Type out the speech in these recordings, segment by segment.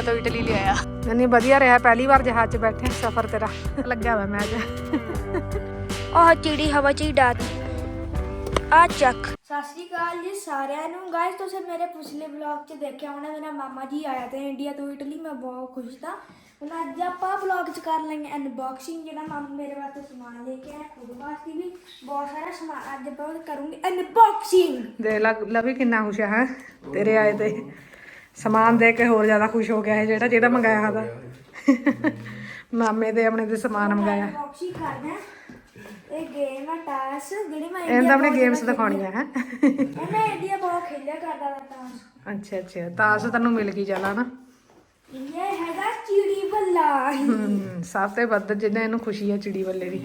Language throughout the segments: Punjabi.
ਇੰਡੀਆ ਤੋਂ ਇਟਲੀ ਲਿਆਇਆ। ਨਹੀਂ ਵਧੀਆ ਰਿਹਾ ਪਹਿਲੀ ਵਾਰ ਜਹਾਜ਼ 'ਚ ਬੈਠੇ ਸਫ਼ਰ ਤੇਰਾ। ਲੱਗਿਆ ਵਾ ਮੈਂ ਅੱਜ। ਆਹ ਚਿੜੀ ਹਵਾ ਚ ਹੀ ਡਾਤ ਆ ਚੱਕ। ਸਤਿ ਸ਼੍ਰੀ ਅਕਾਲ ਜੀ ਸਾਰਿਆਂ ਨੂੰ। ਗਾਇਸ ਤੁਸੀਂ ਮੇਰੇ ਪਿਛਲੇ ਵਲੌਗ 'ਚ ਦੇਖਿਆ ਹੋਣਾ ਮੇਰਾ ਮਾਮਾ ਜੀ ਆਇਆ ਤੇ ਇੰਡੀਆ ਤੋਂ ਇਟਲੀ ਮੈਂ ਬਹੁਤ ਖੁਸ਼ ਤਾਂ ਹੁਣ ਅੱਜ ਆਪਾਂ ਵਲੌਗ 'ਚ ਕਰ ਲਾਂਗੇ ਅਨਬਾਕਸਿੰਗ ਜਿਹੜਾ ਮਾਮਾ ਮੇਰੇ ਵਾਸਤੇ ਸਮਾਨ ਲੈ ਕੇ ਆਇਆ ਉਹਦੇ ਵਾਸਤੇ ਵੀ ਬਹੁਤ ਸਾਰਾ ਸਮਾਨ। ਅੱਜ ਆਪਾਂ ਕਰੂੰਗੇ ਅਨਬਾਕਸਿੰਗ ਦੇਖ ਲਾ ਗੁੱਲਾ ਵੀ ਕਿੰਨਾ ਖੁਸ਼ ਹੈ? ਤੇਰੇ ਆਏ ਤੇ। ਸਮਾਨ ਦੇਖ ਕੇ ਹੋਰ ਜ਼ਿਆਦਾ ਖੁਸ਼ ਹੋ ਗਿਆ ਹੈ ਜਿਹੜਾ ਜਿਹੜਾ ਮੰਗਾਇਆ ਹਦਾ ਮਾਮੇ ਦੇ ਆਪਣੇ ਦੇ ਸਮਾਨ ਮੰਗਾਇਆ। ਇਹ ਗੇਮ ਆ ਟਾਸ ਜਿਹੜੀ ਮੈਂ ਇਹਨਾਂ ਆਪਣੇ ਗੇਮਸ ਦਿਖਾਉਣੀਆਂ ਹੈ। ਇਹ ਮੈਂ ਇੰਡੀਆ ਬਹੁਤ ਖੇਲਿਆ ਕਰਦਾ ਤਾ ਅੱਛਾ ਅੱਛਾ। ਤਾਸ ਤੈਨੂੰ ਮਿਲ ਗਈ ਚੱਲਾ ਨਾ ਇਹ ਹੈਗਾ ਚਿੜੀ ਬੱਲਾ। ਸਭ ਤੋਂ ਵੱਧ ਜਿਹਨੇ ਇਹਨੂੰ ਖੁਸ਼ੀ ਹੈ ਚਿੜੀ ਬੱਲੇ ਦੀ।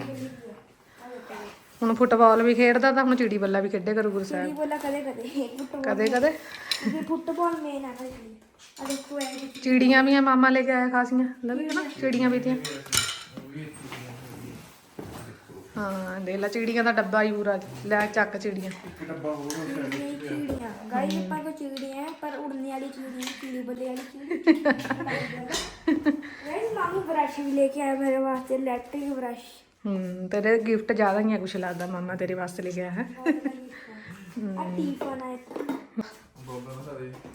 ਹੁਣ ਫੁੱਟਬਾਲ ਵੀ ਖੇਡਦਾ ਤਾਂ ਹੁਣ ਚਿੜੀ ਬੱਲਾ ਵੀ ਖੇਡੇ ਕਰੂ ਗੁਰੂ ਚਿੜੀ ਸਾਹਿਬ ਬੱਲਾ ਕਦੇ ਕਦੇ ਫੁੱਟਬਾਲ ਕਦੇ ਕਦੇ। ਇਹ ਫੁੱਟਬਾਲ ਮੇਨ ਆ ਨਾ ਜੀ। ਆ ਦੇਖੋ ਇਹ ਚਿੜੀਆਂ ਵੀ ਆ ਮਾਮਾ ਲੈ ਕੇ ਆਇਆ ਖਾਸੀਆਂ। ਲਵੀ ਨਾ ਚਿੜੀਆਂ ਵੀ ਤੀਆਂ ਹਾਂ ਦੇ ਲਾ ਚਿੜੀਆਂ ਦਾ ਡੱਬਾ ਹੀ ਪੂਰਾ। ਲੈ ਚੱਕ ਚਿੜੀਆਂ। ਚਿੜੀਆਂ। ਗਾਈ ਆਪਾਂ ਕੋ ਚਿੜੀਆਂ ਹੈ, ਪਰ ਉੜਨੇ ਵਾਲੀ ਚਿੜੀ ਚਿੜੀ ਬੱਲੇ ਵਾਲੀ ਚਿੜੀ। ਗਾਈ ਮਾਮੂ ਬ੍ਰਸ਼ ਵੀ ਲੈ ਕੇ ਆਇਆ ਮੇਰੇ ਵਾਸਤੇ ਇਲੈਕਟ੍ਰਿਕ ਬ੍ਰਸ਼ ਹੂੰ ਤੇਰੇ ਗਿਫਟ ਜ਼ਿਆਦਾ ਹੀ ਆ ਕੁਛ ਲੱਗਦਾ ਮਾਮਾ ਤੇਰੇ ਵਾਸਤੇ ਲੈ ਆਇਆ ਹੈ। ਆ ਟੀਫਨ ਆ ਇੱਕ।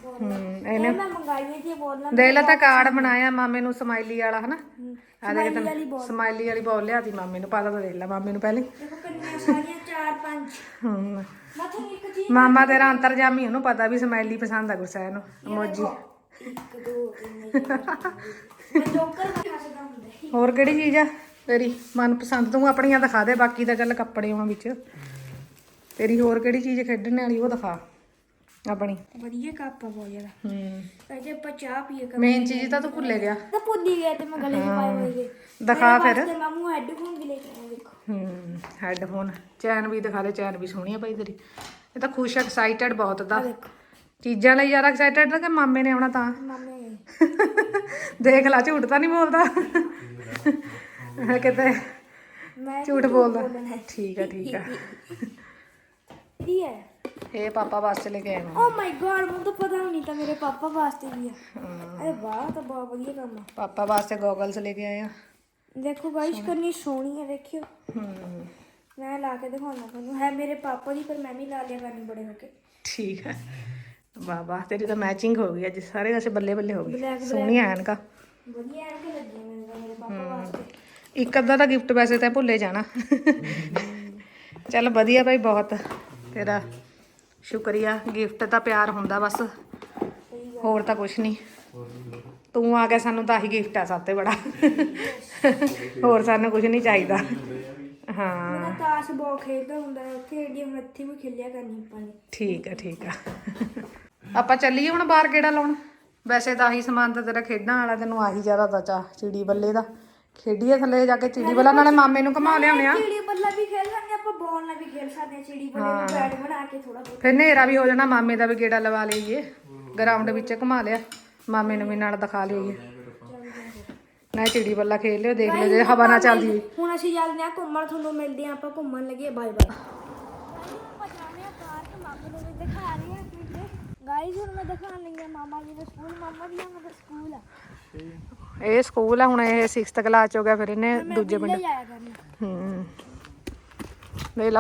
ਹੂੰ ਇਹ ਮੈਂ ਮੰਗਾਈ ਸੀ ਬੋਲਣਾ ਦੇ ਲਾ ਤਾਂ ਕਾਰਡ ਬਣਾਇਆ ਮਾਮੇ ਨੂੰ ਸਮਾਈਲੀ ਵਾਲਾ ਹਨਾ? ਆ ਦੇਖ ball। ਸਮਾਈਲੀ ਵਾਲੀ ਬੋਲ। ਲਿਆਤੀ ਮਾਮੇ ਨੂੰ ਪਤਾ ਤਾਂ ਦੇ ਲਾ ਮਾਮੇ ਨੂੰ ਪਹਿਲੇ। ਦੇਖੋ ਕਿੰਨੀਆਂ ਸਾਰੀਆਂ ਚਾਰ ਪੰਜ। ਹੂੰ। ਮੈਂ ਤੁਹਾਨੂੰ ਇੱਕ ਚੀਜ਼ ਮਾਮਾ ਤੇਰਾ ਅੰਤਰਜਾਮੀ ਉਹਨੂੰ ਪਤਾ ਵੀ ਸਮਾਈਲੀ ਪਸੰਦ ਆ ਗੁਰਸਾ ਨੂੰ ਇਮੋਜੀ ਇੱਕ ਦੋ ਤਿੰਨ ਚਾਰ ਮੈਂ ਜੋਕਰ ਬਣਾ ਸਕਦਾ ਹੁੰਦਾ। ਸੀ। ਹੋਰ ਕਿਹੜੀ ਚੀਜ਼ ਆ? ਤੇਰੀ ਮਨਪਸੰਦ ਤੂੰ ਆਪਣੀਆਂ ਦਿਖਾ ਦੇ ਬਾਕੀ ਤਾਂ ਚੱਲ ਕੱਪੜੇ ਆਉਣ ਵਿੱਚ। ਤੇਰੀ ਹੋਰ ਕਿਹੜੀ ਚੀਜ਼ ਖੇਡਣ ਵਾਲੀ ਉਹ ਦਿਖਾ ਆਪਣੀ। ਵਧੀਆ ਕੱਪ ਆ ਬਹੁਤ ਜ਼ਿਆਦਾ। ਹੂੰ। ਅਜੇ ਆਪਾਂ ਚਾਹ ਪੀਏ ਕਰ ਮੇਨ ਚੀਜ਼ ਤਾਂ ਤੂੰ ਭੁੱਲੇ ਗਿਆ। ਤਾਂ ਭੁੱਲੀ ਗਿਆ ਤੇ ਮੈਂ ਗਲੇ 'ਚ ਪਾਏ ਹੋਏ ਗਏ ਦਿਖਾ ਫਿਰ। ਤੇ ਮਾਮੂ ਹੈਡਫੋਨ ਵੀ ਲੈ ਕੇ ਆਇਆ ਦੇਖੋ ਹੂੰ ਹੈੱਡਫੋਨ ਚੈਨ ਵੀ ਦਿਖਾ ਦੇ ਚੈਨ ਵੀ ਸੋਹਣੀ ਆ ਭਾਈ ਤੇਰੀ। ਇਹ ਤਾਂ ਖੁਸ਼ ਐਕਸਾਈਟਡ ਬਹੁਤ ਦਾ ਆ ਦੇਖੋ ਚੀਜ਼ਾਂ ਲਈ ਜ਼ਿਆਦਾ ਐਕਸਾਈਟਡ ਕਿ ਮਾਮੇ ਨੇ ਆਉਣਾ ਤਾਂ? ਮਾਮੇ ਦੇਖ ਲਾ ਝੂਠ ਤਾਂ ਨਹੀਂ ਬੋਲਦਾ। ਕਿਤੇ? ਮੈਂ ਝੂਠ ਬੋਲਦਾ। ਠੀਕ ਆ ਠੀਕ ਆ। ਇਹ ਹੈ। ਇਹ ਪਾਪਾ ਵਾਸਤੇ ਲੈ ਕੇ ਆਏ ਮੈਂ ਓ ਮਾਈ ਗॉड ਮੈਨੂੰ ਤਾਂ ਪਤਾ ਨਹੀਂ ਤਾਂ ਮੇਰੇ ਪਾਪਾ ਵਾਸਤੇ ਵੀ ਆ। ਅਰੇ ਵਾਹ ਤਾਂ ਬਹੁਤ ਵਧੀਆ ਕੰਮ ਆ। ਪਾਪਾ ਵਾਸਤੇ ਗੋਗਲਸ ਲੈ ਕੇ ਆਏ ਆ। ਦੇਖੋ ਗਾਇਸ ਕਰਨੀ ਸੋਹਣੀ ਹੈ ਦੇਖਿਓ। ਹੂੰ। ਮੈਂ ਲਾ ਕੇ ਦਿਖਾਉਣਾ ਤੁਹਾਨੂੰ। ਹੈ ਮੇਰੇ ਪਾਪਾ ਦੀ ਪਰ ਮੈਂ ਵੀ ਲਾ ਲਿਆ ਕਰਨੀ ਬੜੇ ਹੋ ਕੇ। ਠੀਕ ਹੈ। ਵਾਹ ਵਾਹ ਤੇਰੀ ਤਾਂ ਮੈਚਿੰਗ ਹੋ ਗਈ ਅੱਜ। ਸਾਰੇ ਵੈਸੇ ਬੱਲੇ ਬੱਲੇ ਹੋ ਗਈ ਸੋਹਣੀ ਐਨਕਾ। ਵਧੀਆ ਐਨਕ ਲੱਗੀ ਮੈਨੂੰ ਮੇਰੇ ਪਾਪਾ ਵਾਸਤੇ। ਇੱਕ ਅੱਧਾ ਤਾਂ ਗਿਫਟ ਵੈਸੇ ਤਾਂ ਭੁੱਲੇ ਜਾਣਾ। ਚੱਲ ਵਧੀਆ ਭਾਈ ਬਹੁਤ। ਤੇਰਾ ਸ਼ੁਕਰੀਆ ਗਿਫਟ ਤਾਂ ਪਿਆਰ ਹੁੰਦਾ ਬਸ। ਹੋਰ ਤਾਂ ਕੁਛ ਨਹੀਂ। ਤੂੰ ਆ ਗਿਆ ਸਾਨੂੰ ਤਾਂ ਆਹੀ ਗਿਫਟ ਆ ਸਭ ਤੋਂ ਬੜਾ। ਹੋਰ ਸਾਨੂੰ ਕੁਝ ਨਹੀਂ ਚਾਹੀਦਾ। ਹਾਂ। ਮੈਂ ਤਾਸ਼ ਬਹੁਤ ਖੇਡਦਾ ਹੁੰਦਾ ਉੱਥੇ ਇੱਥੇ ਵੀ ਖੇਲਿਆ ਕਰਨੀ ਆਪਾਂ ਨੇ। ਠੀਕ ਆ ਠੀਕ ਆ। ਆਪਾਂ ਚੱਲੀਏ ਹੁਣ ਬਾਹਰ ਕਿਹੜਾ ਲਾਉਣ? ਵੈਸੇ ਤਾਂ ਆਹੀ ਸਮਾਨ ਤਾਂ ਤੇਰਾ ਖੇਡਾਂ ਵਾਲਾ ਤੈਨੂੰ ਆਹੀ ਜ਼ਿਆਦਾ ਤਾਂ ਚਾ ਚਿੜੀ ਬੱਲੇ ਦਾ। ਖੇਡੀਏ ਥੱਲੇ ਜਾ ਕੇ ਚਿੜੀ ਬੱਲਾ ਨਾਲੇ ਮਾਮੇ ਨੂੰ ਘੁਮਾ ਲਿਆਉਣੇ ਆ। ਚਿੜੀ ਬੱਲਾ ਵੀ ਖੇਲ ਸਕਦੇ ਆਪਾਂ ਬੋਲ ਨਾਲ ਵੀ ਖੇਲ ਸਕਦੇ ਹਾਂ ਚਿੜੀ ਬੱਲੇ ਨੂੰ ਬੈਟ ਬਣਾ ਕੇ ਥੋੜਾ ਬਹੁਤ। ਫਿਰ ਹਨੇਰਾ ਵੀ ਹੋ ਜਾਣਾ ਮਾਮੇ ਦਾ ਵੀ ਗੇੜਾ ਲਵਾ ਲਈਏ। ਗਰਾਊਂਡ ਵਿੱਚ ਘੁਮਾ ਲਿਆ ਮਾਮੇ ਨੂੰ ਵੀ ਨਾਲ ਦਿਖਾ ਲਈਏ। ਨਾ ਚਿੜੀ ਬੱਲਾ ਖੇਲ ਲਿਓ ਦੇਖ ਲਿਓ ਜੇ ਹਵਾ ਨਾ ਚੱਲਦੀ ਹੋਈ। ਹੁਣ ਅਸੀਂ ਚੱਲਦੇ ਹਾਂ ਘੁੰਮਣ ਤੁਹਾਨੂੰ ਮਿਲਦੇ ਹਾਂ ਆਪਾਂ ਘੁੰਮਣ ਲੱਗੇ ਬਾਏ ਬਾਏ ਆਪਾਂ ਜਾਣੇ ਆ ਪਾਰਕ ਮਾਮਾ ਨੂੰ ਵੀ ਦਿਖਾ ਰਹੀ ਹਾਂ ਗਾਈਸ ਹੁਣ ਮੈਂ ਦਿਖਾਣ ਲੱਗੀ ਹਾਂ ਮਾਮਾ ਜੀ ਦਾ ਸਕੂਲ ਮਾਮਾ ਜੀ ਦਾ ਸਕੂਲ ਆ। ਇਹ ਸਕੂਲ ਆ ਹੁਣ ਇਹ 6th ਕਲਾਸ ਚ ਹੋ ਗਿਆ ਫਿਰ ਇਹਨੇ ਦੂਜੇ ਲੈ ਪਿੰਡ ਜਾਇਆ ਕਰਨਾ। ਹੂੰ।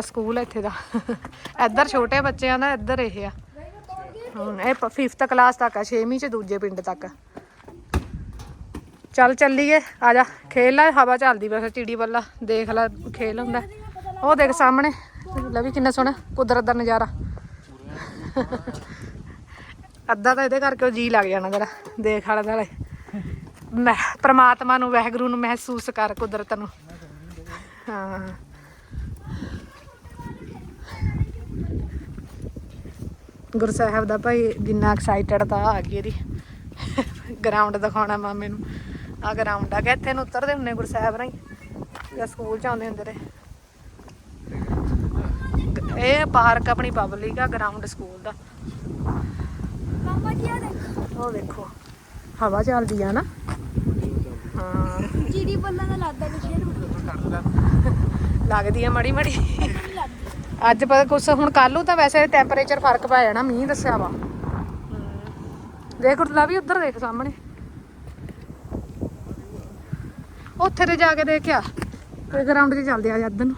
ਸਕੂਲ ਆ ਇੱਥੇ ਦਾ। ਇੱਧਰ ਛੋਟੇ ਬੱਚਿਆਂ ਦਾ ਇੱਧਰ ਇਹ ਆ। ਹੁਣ ਇਹ 5th ਕਲਾਸ ਤੱਕ ਆ 6ਵੀਂ ਚ ਦੂਜੇ ਪਿੰਡ ਤੱਕ। ਚੱਲ ਚੱਲੀਏ ਆ ਜਾ। ਖੇਲ ਲੈ ਹਵਾ ਚੱਲਦੀ ਵੈਸੇ ਚਿੜੀ ਬੱਲਾ ਦੇਖ ਲੈ ਖੇਲ ਹੁੰਦਾ। ਉਹ ਦੇਖ ਸਾਹਮਣੇ। ਲੈ ਵੀ ਕਿੰਨਾ ਸੋਹਣਾ ਕੁਦਰਤ ਦਾ ਨਜ਼ਾਰਾ। ਅੱਧਾ ਤਾਂ ਇਹਦੇ ਕਰਕੇ ਉਹ ਜੀ ਲੱਗ ਜਾਣਾ ਜਰਾ, ਦੇਖ ਆਲੇ ਦੁਆਲੇ ਮੈਂ, ਪ੍ਰਮਾਤਮਾ ਨੂੰ, ਵਾਹਿਗੁਰੂ ਨੂੰ ਮਹਿਸੂਸ ਕਰ ਕੁਦਰਤ ਨੂੰ। ਹਾਂ। ਗੁਰਸਾਹਿਬ ਦਾ ਭਾਈ ਜਿੰਨਾ ਐਕਸਾਈਟਡ ਤਾਂ ਆ ਗਈ ਇਹਦੀ। ਗਰਾਊਂਡ ਦਿਖਾਉਣਾ ਮਾਮੇ ਨੂੰ। ਆ ਗਰਾਊਂਡ ਆ ਕਿ ਇੱਥੇ ਨੂੰ ਉਤਰਦੇ ਹੁੰਨੇ ਗੁਰਸਾਹਿਬ ਰਾਈ ਜਾਂ ਸਕੂਲ ਚ ਆਉਂਦੇ ਹੁੰਦੇ ਰਹੇ ਇਹ ਪਾਰਕ ਆਪਣੀ ਪਬਲਿਕ ਆ ਗਰਾਊਂਡ ਸਕੂਲ ਦਾ। ਹਵਾ ਚੱਲਦੀ ਆ ਨਾ। ਹਾਂ ਜੀੜੀ ਦਾ ਲੱਗਦਾ ਕੁਛ ਲੱਗਦੀ ਆ ਮੜੀ ਮੜੀ। ਅੱਜ ਪਤਾ ਕੁਛ ਹੁਣ ਕੱਲ ਨੂੰ ਤਾਂ ਵੈਸੇ ਟੈਂਪਰੇਚਰ ਫ਼ਰਕ ਪੈ ਜਾਣਾ ਮੀਂਹ ਦੱਸਿਆ ਵਾ। ਦੇਖ ਉਰਲਾ ਵੀ ਉੱਧਰ ਦੇਖ ਸਾਹਮਣੇ। ਉੱਥੇ ਤੇ ਜਾ ਕੇ ਦੇਖਿਆ ਤੇ ਗਰਾਊਂਡ 'ਚ ਚੱਲਦੇ ਆ ਜਦ ਨੂੰ।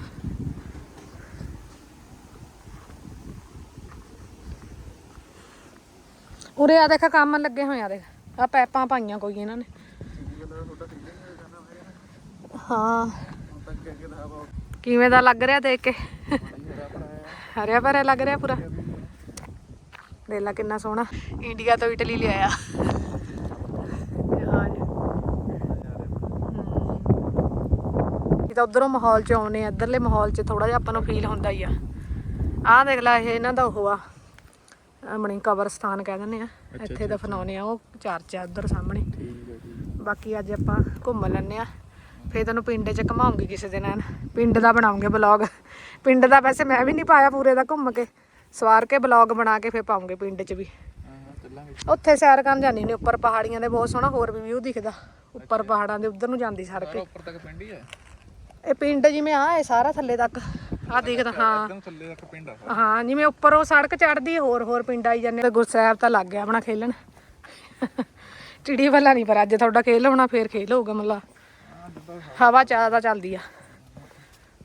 ਉਰੇ ਆ ਦੇਖ, ਕੰਮ ਲੱਗੇ ਹੋਏ ਆ ਦੇਖ। ਆ ਪੈਪਾਂ ਪਾਈਆਂ ਕੋਈ ਇਹਨਾਂ ਨੇ। ਹਾਂ। ਕਿਵੇਂ ਦਾ ਲੱਗ ਰਿਹਾ ਦੇਖ ਕੇ? ਹਰਿਆ ਭਰਿਆ ਲੱਗ ਰਿਹਾ ਪੂਰਾ। ਦੇਖ ਲਾ ਕਿੰਨਾ ਸੋਹਣਾ। ਇੰਡੀਆ ਤੋਂ ਇਟਲੀ ਲਿਆਇਆ। ਤਾਂ ਉਧਰੋਂ ਮਾਹੌਲ ਚ ਆਉਨੇ ਆ, ਇੱਧਰਲੇ ਮਾਹੌਲ ਚ ਥੋੜਾ ਜਿਹਾ ਆਪਾਂ ਨੂੰ ਫੀਲ ਹੁੰਦਾ ਹੀ ਆ। ਆਹ ਦੇਖ ਲੈ, ਇਹ ਇਹਨਾਂ ਦਾ ਉਹ ਆ। ਆਪਣੀ ਕਬਰਸਤਾਨ ਕਹਿ ਦਿੰਦੇ ਆ। ਇੱਥੇ ਦਫਨਾਉਨੇ ਆ ਉਹ ਚਰਚ ਆ ਉਧਰ ਸਾਹਮਣੇ। ਬਾਕੀ ਅੱਜ ਆਪਾਂ ਘੁੰਮ ਲੈਣੇ ਆ। ਫੇਰ ਤੈਨੂੰ ਪਿੰਡ 'ਚ ਘਮਾਉਂਗੀ ਕਿਸੇ ਦਿਨ ਐਨ। ਪਿੰਡ ਦਾ ਬਣਾਉਂਗੇ ਬਲੌਗ ਪਿੰਡ ਦਾ ਵੈਸੇ ਮੈਂ ਵੀ ਨਹੀਂ ਪਾਇਆ ਪੂਰੇ ਦਾ ਘੁੰਮ ਕੇ। ਸਵਾਰ ਕੇ ਬਲੌਗ ਬਣਾ ਕੇ ਫੇਰ ਪਾਉਂਗੇ ਪਿੰਡ 'ਚ ਵੀ। ਉੱਥੇ ਸੈਰ ਕਰਨ ਜਾਂਦੀ ਨੇ ਉੱਪਰ ਪਹਾੜੀਆਂ ਦੇ ਬਹੁਤ ਸੋਹਣਾ ਹੋਰ ਵੀ ਵਿਊ ਦਿਖਦਾ। ਉੱਪਰ ਪਹਾੜਾਂ ਦੇ ਉੱਧਰ ਨੂੰ ਜਾਂਦੀ ਸੜਕ ਉੱਪਰ ਤੱਕ ਪਿੰਡ ਹੀ ਹੈ? ਇਹ ਪਿੰਡ ਜਿਵੇਂ ਆ ਇਹ ਸਾਰਾ ਥੱਲੇ ਤੱਕ। ਆ ਦਿਖਦਾ ਹਾਂ। ਇੱਕਦਮ ਥੱਲੇ ਤੱਕ ਪਿੰਡ ਆ। ਹਾਂ ਜਿਵੇਂ ਉੱਪਰ ਉਹ ਸੜਕ ਚੜਦੀ ਹੋਰ ਹੋਰ ਪਿੰਡ ਆਈ ਜਾਂਦੇ ਤੇ ਗੁਰਸਾਹਿਬ ਤਾਂ ਲੱਗ ਗਿਆ ਆਪਣਾ ਖੇਲਣ। ਚਿੜੀ ਵਾਲਾ ਨਹੀਂ ਪਰ ਅੱਜ ਤੁਹਾਡਾ ਖੇਲ ਹੋਣਾ ਫੇਰ ਖੇਲ ਹੋਊਗਾ ਮਤਲਬ ਹਵਾ ਜ਼ਿਆਦਾ ਚੱਲਦੀ ਆ।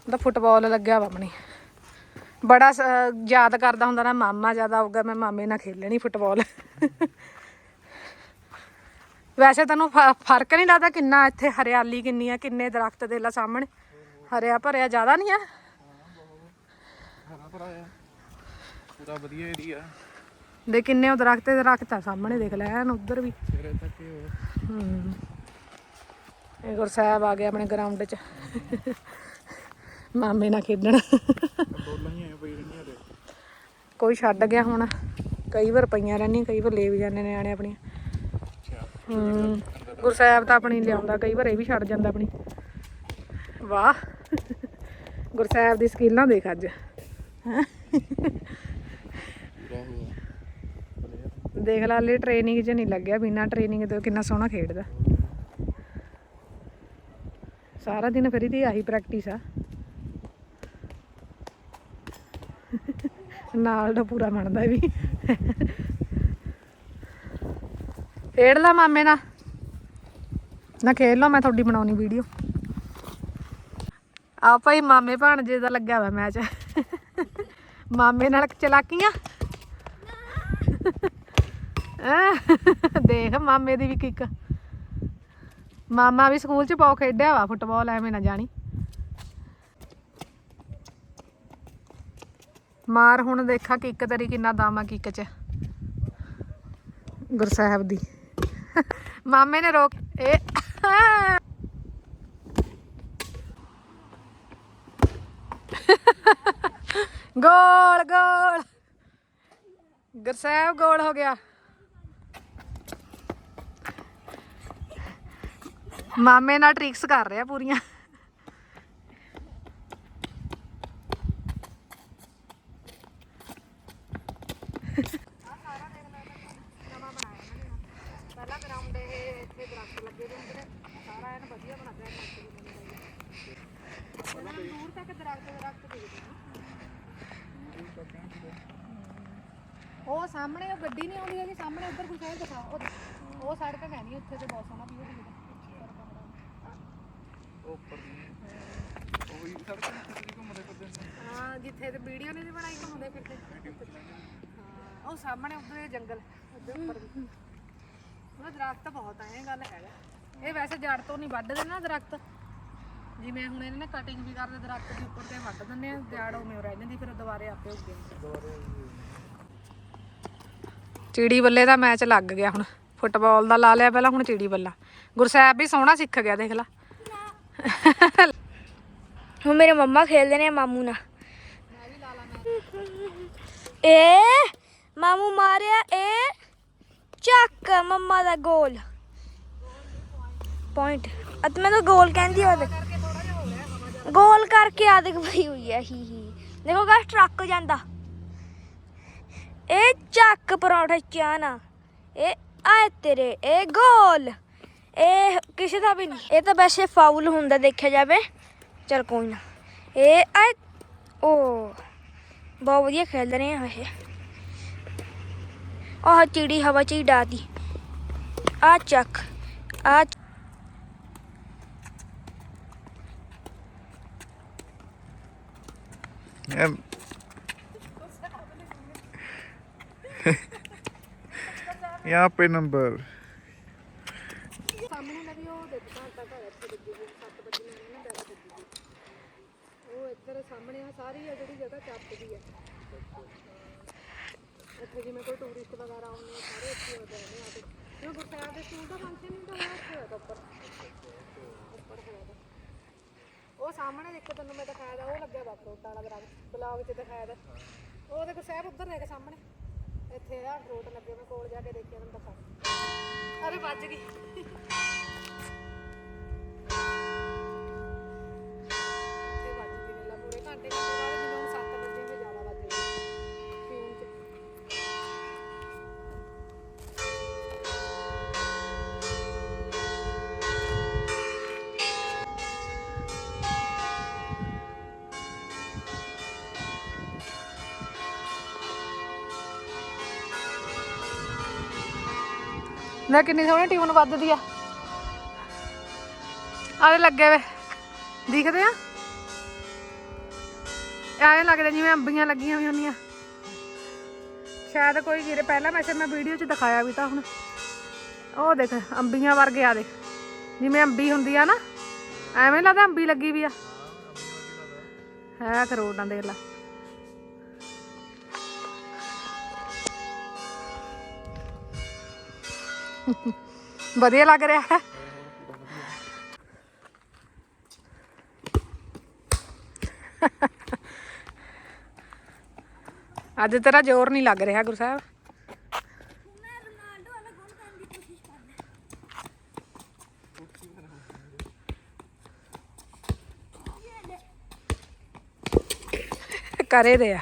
ਉਹਦਾ ਫੁੱਟਬਾਲ ਲੱਗਿਆ ਵਾ ਆਪਣੀ। ਬੜਾ ਯਾਦ ਕਰਦਾ ਹੁੰਦਾ ਨਾ ਮਾਮਾ ਜ਼ਿਆਦਾ ਆਊਗਾ ਮੈਂ ਮਾਮੇ ਨਾਲ ਖੇਲਣੀ ਫੁੱਟਬਾਲ। ਵੈਸੇ ਤੈਨੂੰ ਫ- ਫ਼ਰਕ ਨਹੀਂ ਲੱਗਦਾ ਕਿੰਨਾ ਇੱਥੇ ਹਰਿਆਲੀ ਕਿੰਨੀ ਆ ਕਿੰਨੇ ਦਰਖਤ ਦੇ ਲਾ ਸਾਹਮਣੇ? ਹਰਿਆ ਭਰਿਆ ਜ਼ਿਆਦਾ ਨਹੀਂ ਆ? ਹਰਾ ਭਰਾ ਆ। ਪੂਰਾ ਵਧੀਆ ਏਰੀਆ ਦੇ ਕਿੰਨੇ ਉਹ ਦਰਖਤ ਤੇ ਦਰਖਤ ਆ ਸਾਹਮਣੇ ਦੇਖ ਲੈ ਐਨ ਉਧਰ ਵੀ। ਸਿਰੇ ਤੱਕ ਹੀ ਉਹ ਹੂੰ। ਇਹ ਗੁਰਸਾਹਿਬ ਆ ਗਿਆ ਆਪਣੇ ਗਰਾਊਂਡ 'ਚ। ਮਾਮੇ ਨਾਲ ਖੇਡਣ। ਡੋਲਾਂ ਹੀ ਐ ਪਈ ਰਹੀਆਂ ਤੇ ਕੋਈ ਛੱਡ ਗਿਆ ਹੁਣ। ਕਈ ਵਾਰ ਪਈਆਂ ਰਹਿੰਦੀਆਂ ਕਈ ਵਾਰ ਲੈ ਵੀ ਜਾਂਦੇ ਨਿਆਣੇ ਆਪਣੀਆਂ। ਹੂੰ। ਗੁਰਸਾਹਿਬ ਤਾਂ ਆਪਣੀ ਲਿਆਉਂਦਾ ਕਈ ਵਾਰ ਇਹ ਵੀ ਛੱਡ ਜਾਂਦਾ ਆਪਣੀ। ਵਾਹ। ਗੁਰਸਾਹਿਬ ਦੀ ਸਕਿੱਲਾਂ ਦੇਖ ਅੱਜ। ਦੇਖ ਲਾ ਲੈ ਟ੍ਰੇਨਿੰਗ 'ਚ ਨਹੀਂ ਲੱਗਿਆ, ਬਿਨਾ ਟ੍ਰੇਨਿੰਗ ਤੋਂ ਕਿੰਨਾ ਸੋਹਣਾ ਖੇਡਦਾ। ਸਾਰਾ ਦਿਨ ਫਿਰ ਇਹਦੀ ਆਹੀ ਪ੍ਰੈਕਟਿਸ ਆ। ਨਾਲ ਦਾ ਪੂਰਾ ਮੰਨਦਾ ਵੀ। ਖੇਡ ਲਾ ਮਾਮੇ ਨਾਲ। ਨਾ ਖੇਡ ਲਓ ਮੈਂ ਤੁਹਾਡੀ ਬਣਾਉਣੀ ਵੀਡੀਓ ਆ ਭਾਈ ਮਾਮੇ ਭਾਣਜੇ ਦਾ ਲੱਗਿਆ ਹੋਇਆ ਮੈਚ ਮਾਮੇ ਨਾਲ ਚਲਾਕੀਆਂ। ਦੇਖ ਮਾਮੇ ਦੀ ਵੀ ਕਿੱਕ। ਮਾਮਾ ਵੀ ਸਕੂਲ ਚ ਪਾਉ ਖੇਡਿਆ ਵਾ, ਫੁੱਟਬਾਲ ਐਵੇਂ ਨਾ ਜਾਣੀ। ਮਾਰ ਹੁਣ ਦੇਖਾ ਕਿੱਕ ਤੇਰੀ ਕਿੰਨਾ ਦਮ ਆ ਕਿੱਕ ਚ। ਗੁਰਸਾਹਿਬ ਦੀ। ਮਾਮੇ ਨੇ ਰੋਕ, ਇਹ ਗੋਲ ਗੋਲ। ਗੁਰਸਾਹਿਬ ਗੋਲ ਹੋ ਗਿਆ। ਮਾਮੇ ਨਾਲ ਟ੍ਰਿਕਸ ਕਰ ਰਿਹਾ ਪੂਰੀਆਂ। ਪਹਿਲਾਂ ਦੂਰ ਤੱਕ ਦਰਖਤ ਦਰਖਤ ਦਿਖਦੇ ਉਹ ਸਾਹਮਣੇ, ਉਹ ਗੱਡੀ ਨਹੀਂ ਆਉਂਦੀ ਹੈਗੀ, ਸਾਹਮਣੇ ਉੱਧਰ ਕੋਈ ਸਾਈਡ ਦਿਖਾ, ਉਹ ਉਹ ਸੜਕ ਕਹਿੰਦੀ ਉੱਥੇ ਤੇ ਬਹੁਤ ਸੋਹਣਾ ਵੀਊ ਦਿਖਦਾ ਹਾਂ, ਜਿੱਥੇ ਤੇ ਵੀਡੀਓ ਨਹੀਂ ਬਣਾਈ, ਘੁੰਮਦੇ ਫਿਰਦੇ। ਹਾਂ, ਉਹ ਸਾਹਮਣੇ ਉੱਧਰ ਇਹ ਜੰਗਲ। ਉੱਧਰ ਉੱਪਰ ਵੀ ਉਹਦਾ ਦਰਖਤ ਬਹੁਤ ਆ ਗੱਲ ਹੈਗਾ। ਇਹ ਵੈਸੇ ਜੜ ਤੋਂ ਨਹੀਂ ਵੱਢਦੇ ਨਾ ਦਰਖਤ। ਜਿਵੇਂ ਹੁਣ ਇਹਨਾਂ ਨੇ ਕਟਿੰਗ ਵੀ ਕਰਦੇ ਦਰਖਤ ਦੇ ਉੱਪਰ ਤੇ ਵੱਢ ਦਿੰਦੇ ਆ ਜੜ ਉਵੇਂ ਰਹਿ ਜਾਂਦੀ ਫਿਰ ਦੁਬਾਰੇ ਆਪੇ ਉੱਗ ਜਾਂਦੀ। ਚਿੜੀ ਬੱਲੇ ਦਾ ਮੈਚ ਲੱਗ ਗਿਆ ਹੁਣ। ਫੁੱਟਬਾਲ ਦਾ ਲਾ ਲਿਆ ਪਹਿਲਾਂ ਹੁਣ ਚਿੜੀ ਬੱਲਾ। ਗੁਰਸਾਹਿਬ ਵੀ ਸੋਹਣਾ ਸਿੱਖ ਗਿਆ ਦੇਖ ਲਾ। ਹੁਣ ਮੇਰੇ ਮੰਮਾ ਖੇਲਦੇ ਨੇ ਮਾਮੂ ਨਾਲ। ਏ ਮਾਮੂ ਮਾਰਿਆ ਏ। ਚੱਕ ਮੰਮਾ ਦਾ ਗੋਲ। ਪੁਆਇੰਟ ਅਤ ਮੈਂ ਤਾਂ ਗੋਲ ਕਹਿੰਦੀ ਉਹ ਗੋਲ ਕਰਕੇ ਆ ਦੇਖ ਭਈ ਹੋਈ ਹੈ ਹੀ ਹੀ ਦੇਖੋ ਗਾ ਟਰੱਕ ਜਾਂਦਾ ਇਹ ਚੱਕ ਪਰੌਂਠਾ ਚਾਨਾ ਇਹ ਆਏ ਤੇਰੇ ਇਹ ਗੋਲ ਇਹ ਕਿਸੇ ਦਾ ਵੀ ਨਹੀਂ ਇਹ ਤਾਂ ਵੈਸੇ ਫਾਉਲ ਹੁੰਦਾ ਦੇਖਿਆ ਜਾਵੇ ਚਲ ਕੋਈ ਨਾ ਇਹ ਆਏ ਓ ਬਹੁਤ ਵਧੀਆ ਖੇਡ ਰਹੇ ਆ ਵੈਸੇ ਆਹ ਚਿੜੀ ਹਵਾ ਚ ਹੀ ਡਾਦੀ ਆ ਚੱਕ ਆ ਆ ਇੱਥੇ ਜਿਵੇਂ ਕੋਈ ਟੂਰਿਸਟ ਵਗੈਰਾ ਆਉਂਦੇ ਆ ਸਾਰੇ ਇੱਥੇ ਆਉਂਦੇ ਨੇ ਆ ਕੇ ਜਿਵੇਂ ਗੁਰਸਾਹਿਬ ਦੇ ਸਕੂਲ ਦਾ ਫੰਕਸ਼ਨ ਨਹੀਂ ਤਾਂ ਉਹ ਇੱਥੇ ਹੋਇਆ ਤਾ ਉੱਪਰ ਉੱਪਰ ਹੋਇਆ ਤਾ। ਉਹ ਸਾਹਮਣੇ ਦੇਖੋ ਤੈਨੂੰ ਮੈਂ ਦਿਖਾਇਆ ਦਾ ਉਹ ਲੱਗਿਆ ਵਾ ਫਰੂਟ ਵਾਲਾ ਬਲੌਗ 'ਚ ਦਿਖਾਇਆ ਦਾ ਉਹ ਦੇਖੋ ਸਾਹਿਬ ਉੱਧਰ ਦੇਖ ਸਾਹਮਣੇ। ਇੱਥੇ ਆ ਫਰੂਟ ਲੱਗੇ ਮੈਂ ਕੋਲ ਜਾ ਕੇ ਦੇਖਿਆ, ਤੈਨੂੰ ਦਿਖਾ। ਅਰੇ ਵੱਜ ਗਈ। ਵੱਜ ਗਈ ਵੇਲਾ ਪੂਰੇ ਘੰਟੇ ਘੰਟੇ ਬਾਅਦ ਨਾ ਕਿੰਨੀ ਸੋਹਣੀ ਟਿਊਨ ਵੱਜਦੀ ਆ। ਆਲੇ ਲੱਗੇ ਵੇ। ਦਿਖਦੇ ਆ? ਐਂ ਲੱਗਦਾ ਜਿਵੇਂ ਅੰਬੀਆਂ ਲੱਗੀਆਂ ਵੀ ਹੁੰਦੀਆਂ। ਸ਼ਾਇਦ ਕੋਈ ਗਿਰੇ ਪਹਿਲਾਂ ਵੈਸੇ ਮੈਂ ਵੀਡੀਓ 'ਚ ਦਿਖਾਇਆ ਵੀ ਤਾਂ ਹੁਣ। ਉਹ ਦੇਖ, ਅੰਬੀਆਂ ਵਰਗੇ ਆ ਦੇਖ। ਜਿਵੇਂ ਅੰਬੀ ਹੁੰਦੀ ਆ ਨਾ, ਐਵੇਂ ਲੱਗਦਾ ਅੰਬੀ ਲੱਗੀ ਵੀ ਆ। ਹੈ ਕਰੋੜਾਂ ਦੇਖ ਲਾ। ਵਧੀਆ ਲੱਗ ਰਿਹਾ। ਹੈ ਅੱਜ ਤੇਰਾ ਜ਼ੋਰ ਨਹੀਂ ਲੱਗ ਰਿਹਾ ਗੁਰੂ ਸਾਹਿਬ। ਕਰੇ ਦੇ ਆ।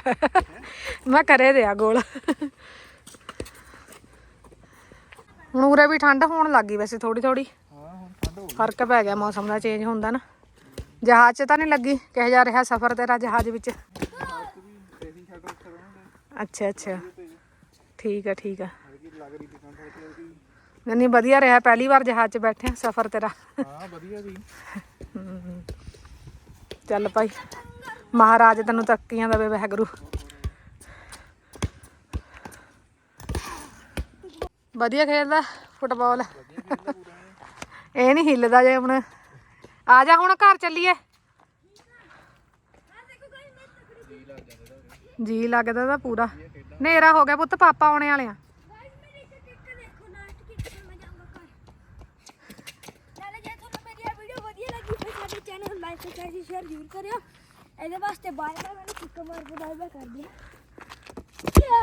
ਮੈਂ ਕਰੇ ਦੇ ਆ ਗੋਲ। ਹੁਣ ਉਰੇ ਵੀ ਠੰਡ ਹੋਣ ਲੱਗੀ ਵੈਸੇ ਥੋੜੀ ਥੋੜੀ ਹਾਂ ਹੁਣ ਠੰਡ ਹੋ ਗਿਆ ਮੌਸਮ ਦਾ ਚੇਂਜ ਹੁੰਦਾ ਨਾ। ਜਹਾਜ਼ 'ਚ ਤਾਂ ਨਹੀਂ ਲੱਗੀ ਕਿਹਾ ਜਾ ਰਿਹਾ ਸਫ਼ਰ ਤੇਰਾ ਜਹਾਜ਼ ਵਿੱਚ? ਅੱਛਾ ਅੱਛਾ। ਠੀਕ ਆ ਠੀਕ ਆ। ਨਹੀਂ, ਵਧੀਆ ਰਿਹਾ ਪਹਿਲੀ ਵਾਰ ਜਹਾਜ਼ 'ਚ ਬੈਠੇ ਸਫ਼ਰ ਤੇਰਾ। ਹਾਂ ਵਧੀਆ ਸੀ। ਚੱਲ ਭਾਈ ਮਹਾਰਾਜ ਤੈਨੂੰ ਤਰੱਕੀਆਂ ਦੇਵੇ ਵਾਹਿਗੁਰੂ। ਵਧੀਆ ਖੇਡਦਾ ਫੁੱਟਬਾਲ। ਇਹ ਨਹੀਂ ਹਿੱਲਦਾ ਜੇ ਹੁਣ। ਆ ਜਾ ਹੁਣ ਘਰ ਚੱਲੀਏ। ਜੀ ਲੱਗਦਾ ਤਾਂ ਪੂਰਾ। ਹਨੇਰਾ ਹੋ ਗਿਆ ਪੁੱਤ, ਪਾਪਾ ਆਉਣੇ ਵਾਲੇ ਆ। ਚੈਨਲ ਲਾਈਕ ਤੇ ਸ਼ੇਅਰ ਜ਼ਰੂਰ ਕਰਿਓ ਇਹਦੇ ਵਾਸਤੇ ਬਾਏ ਬਾਏ ਮੈਨੂੰ ਕਿੱਕ ਮਾਰ ਕੇ ਬਾਏ ਬਾਏ ਕਰ ਦਿਓ ਯਾ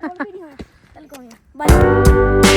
ਕੋਈ ਵੀ ਨਹੀਂ ਹੋਇਆ ਚੱਲ ਕੋਈ ਬਾਏ